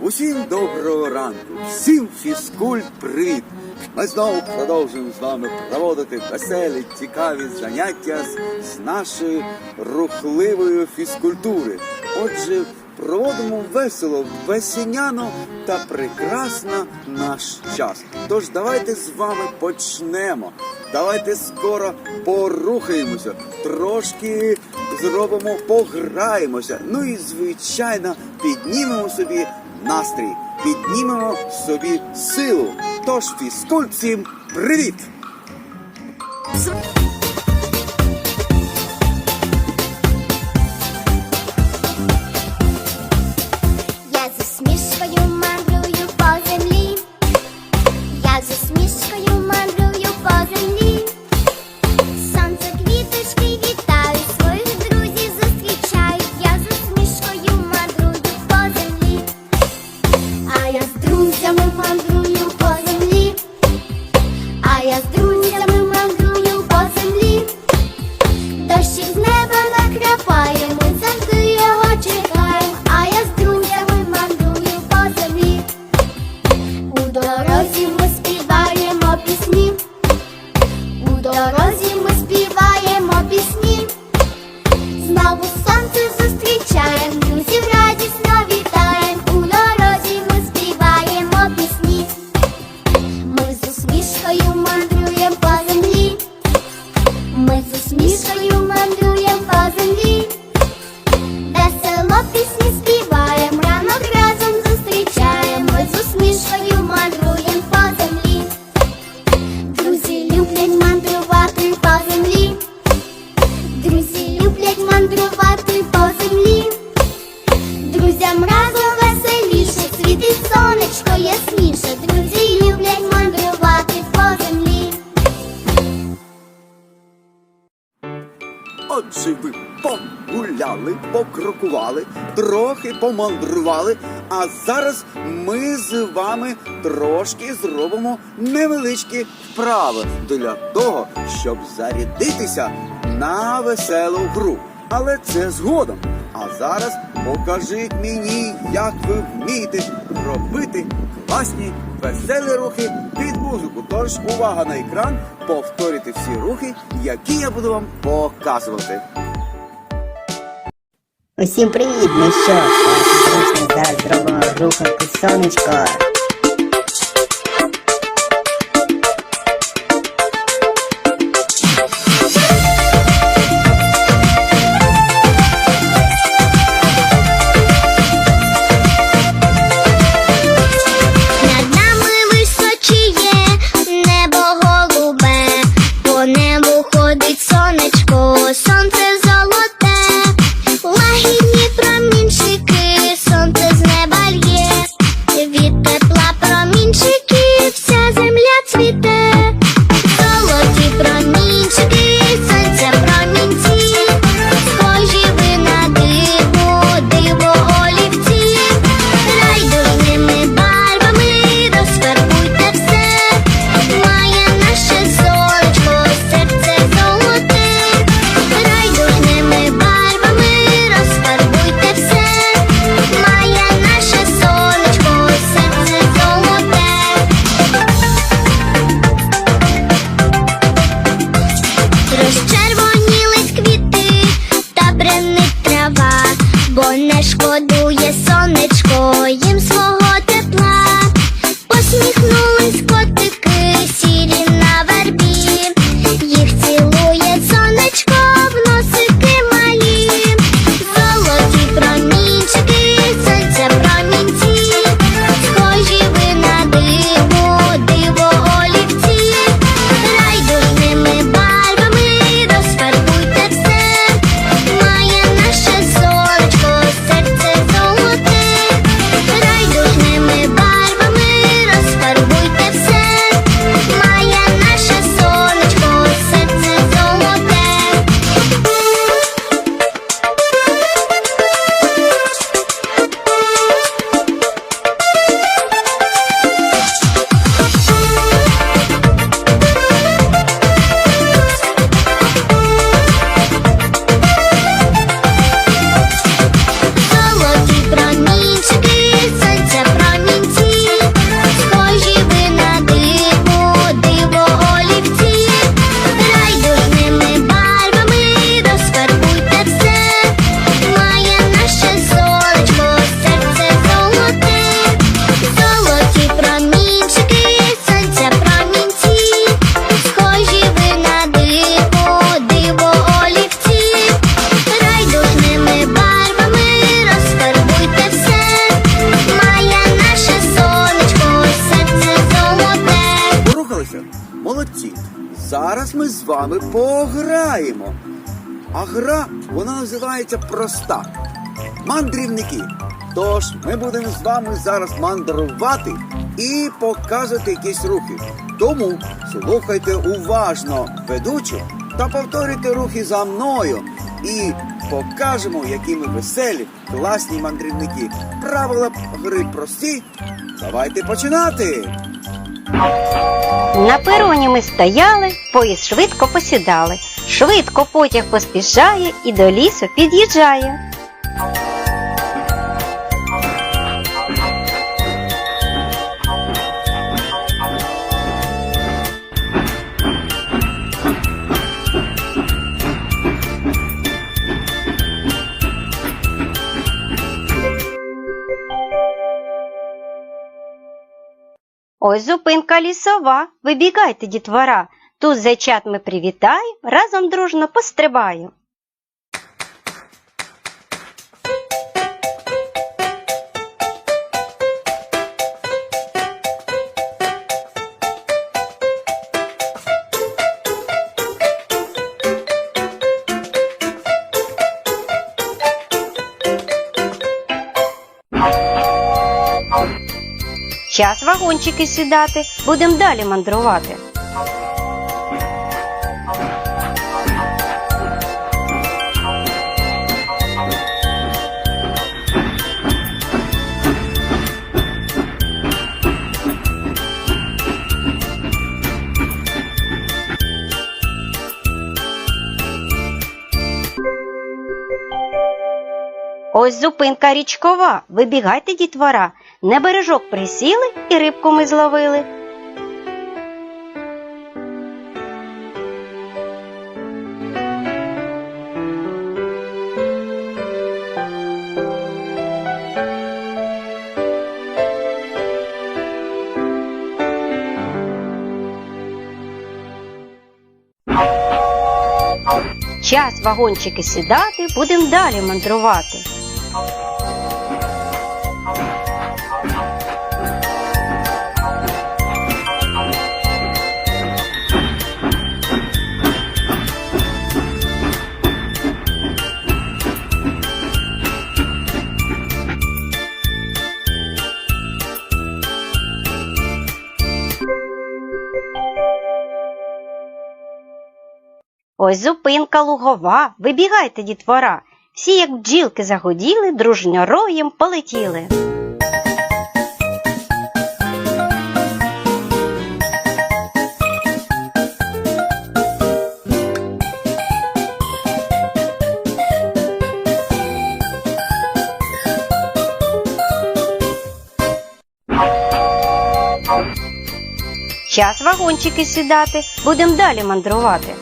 Усім доброго ранку, всім фізкульт привіт! Ми знову продовжуємо з вами проводити веселі, цікаві заняття з, нашої рухливої фізкультури. Отже, проводимо весело, весняно та прекрасно наш час. Тож давайте з вами почнемо. Давайте скоро порухаємося, трошки зробимо, пограємося. Ну і звичайно піднімемо собі настрій, піднімемо собі силу. Тож фізкульт всім привіт! Дорозі покрокували, трохи помандрували. А зараз ми з вами трошки зробимо невеличкі вправи для того, щоб зарядитися на веселу гру. Але це згодом. А зараз покажіть мені, як ви вмієте робити класні веселі рухи під музику. Тож увага на екран, повторюйте всі рухи, які я буду вам показувати. Усім привіт! Ну що, зараз зробимо руханку сонечко. Зараз ми з вами пограємо. А гра вона називається проста. Мандрівники. Тож ми будемо з вами зараз мандрувати і показувати якісь рухи. Тому слухайте уважно ведучу та повторюйте рухи за мною. І покажемо, які ми веселі, класні мандрівники. Правила гри прості. Давайте починати. На пероні ми стояли, поїзд швидко посідали. Швидко потяг поспішає і до лісу під'їжджає. Ось зупинка лісова. Вибігайте, дітвора. Тут зайчат ми привітаємо, разом дружно пострибаємо. Час вагончики сідати, будем далі мандрувати. Ось зупинка річкова. Вибігайте, дітвора. На бережок присіли і рибку ми зловили. Час вагончики сідати, будем далі мандрувати. Ось зупинка лугова, вибігайте, дітвора. Всі, як бджілки загуділи, дружньо роєм полетіли. Час вагончики сідати, будем далі мандрувати.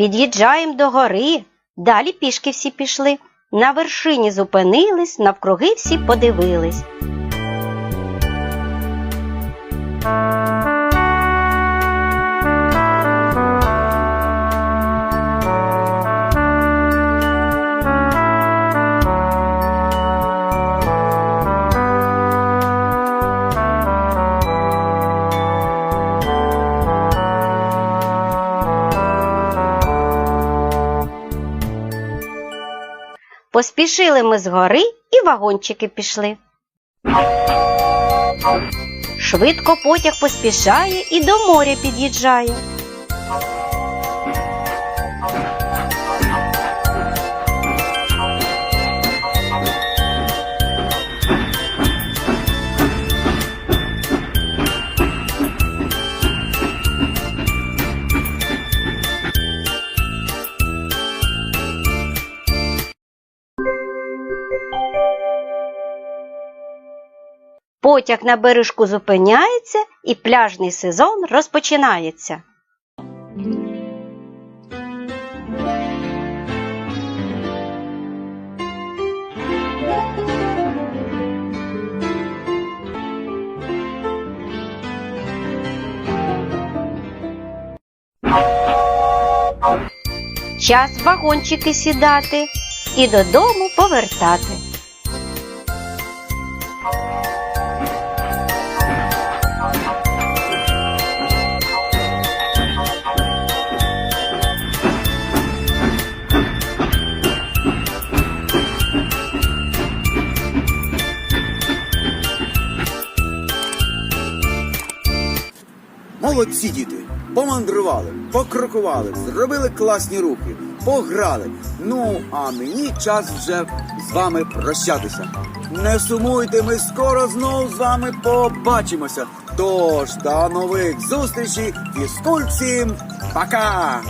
Під'їжджаємо до гори, далі пішки всі пішли. На вершині зупинились, навкруги всі подивились. Поспішили ми з гори і вагончики пішли. Швидко потяг поспішає і до моря під'їжджає. Потяг на бережку зупиняється і пляжний сезон розпочинається. Час вагончики сідати і додому повертати. Молодці діти, помандрували, покрокували, зробили класні рухи, пограли. Ну, а мені час вже з вами прощатися. Не сумуйте, ми скоро знов з вами побачимося. Тож до нових зустрічей, фізкульт всім, пока!